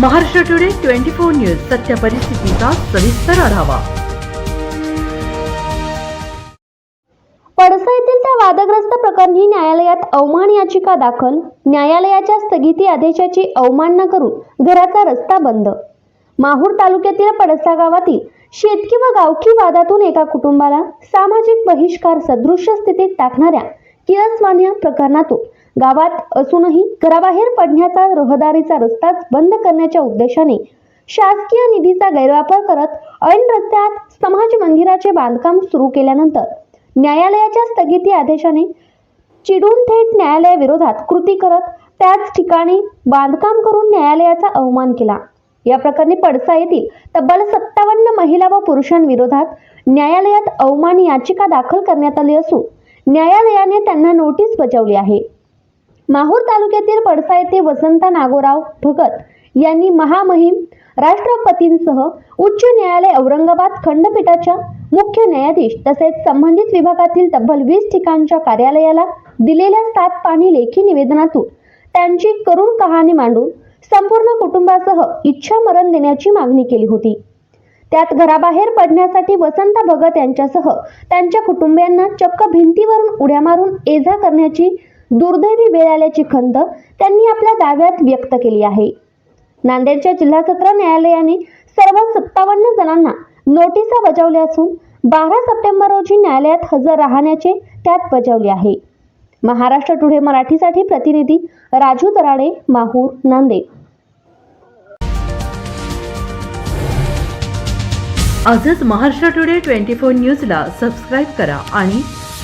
Maharashtra today twenty four news सत्य परिस्थितीचा सविस्तर आढावा. पडसा येथील त्या वादग्रस्त प्रकरणी न्यायालयात अवमान याचिका दाखल. न्यायालयाच्या स्थगिती आदेशाची अवमानना करून घराचा रस्ता बंद. माहूर तालुक्यातील पडसा गावातील शेतकी व गावकी वादातून एका कुटुंबाला सामाजिक बहिष्कार सदृश्य स्थितीत टाकणाऱ्या किरसवान्य प्रकरणातून गावात असूनही घराबाहेर पडण्याचा रहदारीचा रस्ताच बंद करण्याच्या उद्देशाने शासकीय निधीचा गैरवापर करत ऐन रस्त्यात समाज मंदिराचे बांधकाम सुरू केल्यानंतर न्यायालयाच्या स्थगिती आदेशाने चिडून थेट न्यायालयाविरोधात कृती करत त्याच ठिकाणी बांधकाम करून न्यायालयाचा अवमान केला. या प्रकरणी पडसा येथील तब्बल सत्तावन्न महिला व पुरुषांविरोधात न्यायालयात अवमान याचिका दाखल करण्यात आली असून न्यायालयाने त्यांना नोटीस बजावली आहे. माहूर तालुक्यातील पडसा येथे वसंत नागोराव भगत यांनी महामहिम राष्ट्रपतींसह उच्च न्यायालय औरंगाबाद खंडपीठाच्या मुख्य न्यायाधीश तसेच संबंधित विभागातील तब्बल वीस ठिकाणच्या कार्यालयाला दिलेल्या सात पाणी लेखी निवेदनातून त्यांची करुण कहाणी मांडून संपूर्ण कुटुंबासह इच्छा मरण देण्याची मागणी केली होती. त्यात घराबाहेर पडण्यासाठी वसंत भगत यांच्यासह त्यांच्या कुटुंबियांना चक्क भिंतीवरून उड्या मारून एजा करण्याची दुर्दैवी वेळ आल्याची खंत त्यांनी आपल्या दाव्यात व्यक्त केली आहे. नांदेडच्या जिल्हा सत्र न्यायालयाने सर्व सत्तावन्न जणांना नोटिसा बजावल्या असून बारा सप्टेंबर रोजी न्यायालयात हजर राहण्याचे त्यात बजावले आहे. महाराष्ट्र टुडे मराठीसाठी प्रतिनिधी राजू दराडे माहूर नांदेड. आजच महाराष्ट्र टुडे ट्वेंटी फोर न्यूजला सबस्क्राईब करा आणि